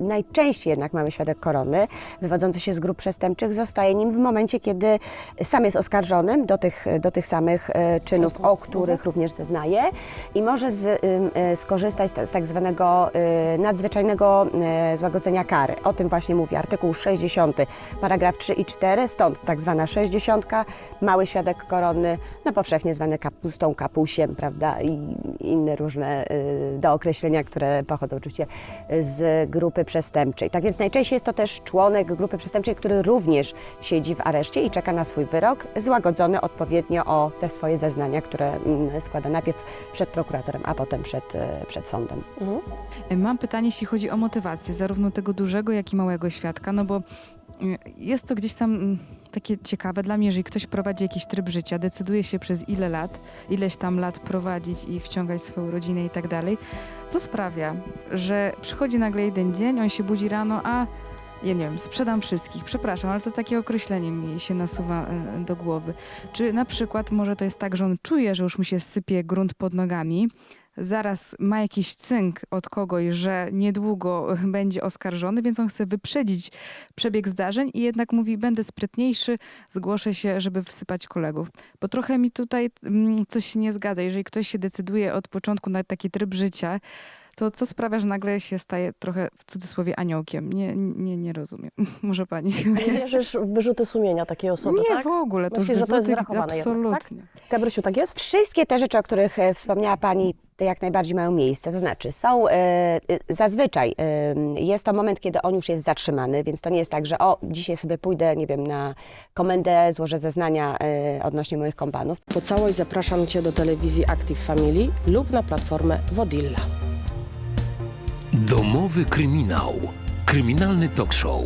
Najczęściej jednak mamy świadek korony, wywodzący się z grup przestępczych, zostaje nim w momencie, kiedy sam jest oskarżonym do tych, do tych samych e, czynów, o których również zeznaje i może z, e, skorzystać z tak zwanego e, nadzwyczajnego złagodzenia kary. O tym właśnie mówi artykuł 60, paragraf 3 i 4, stąd tak zwana 60, mały świadek koronny, no powszechnie zwany kapustą, kapusiem, prawda, i inne różne y, dookreślenia, które pochodzą oczywiście z grupy przestępczej. Tak więc najczęściej jest to też członek grupy przestępczej, który również siedzi w areszcie i czeka na swój wyrok, złagodzony odpowiednio o te swoje zeznania, które mm, składa najpierw przed prokuratorem, a potem przed, y, przed sądem. Mam pytanie, jeśli chodzi o motywację zarówno tego dużego, jak i małego świadka, no bo jest to gdzieś tam mm, takie ciekawe dla mnie, jeżeli ktoś prowadzi jakiś tryb życia, decyduje się przez ile lat, ileś tam lat prowadzić i wciągać swoją rodzinę i tak dalej, co sprawia, że przychodzi nagle jeden dzień, on się budzi rano, a ja nie wiem, sprzedam wszystkich, przepraszam, ale to takie określenie mi się nasuwa e, do głowy. Czy na przykład może to jest tak, że on czuje, że już mu się sypie grunt pod nogami, zaraz ma jakiś cynk od kogoś, że niedługo będzie oskarżony, więc on chce wyprzedzić przebieg zdarzeń i jednak mówi, będę sprytniejszy, zgłoszę się, żeby wsypać kolegów. Bo trochę mi tutaj mm, coś się nie zgadza. Jeżeli ktoś się decyduje od początku na taki tryb życia, to co sprawia, że nagle się staje trochę w cudzysłowie aniołkiem? Nie, nie, nie rozumiem. Może pani. Nie wierzysz w wyrzuty sumienia takiej osoby, Nie, tak? w ogóle. To Myślisz, że to jest wyrachowane jednak, tak? Absolutnie. Gabrysiu, tak jest? Wszystkie te rzeczy, o których e, wspomniała Pani, te jak najbardziej mają miejsce. To znaczy, są e, e, zazwyczaj e, jest to moment, kiedy on już jest zatrzymany, więc to nie jest tak, że o, dzisiaj sobie pójdę, nie wiem, na komendę, złożę zeznania e, odnośnie moich kompanów. Po całość zapraszam Cię do telewizji Active Family lub na platformę Wodilla. Domowy kryminał. Kryminalny talk show.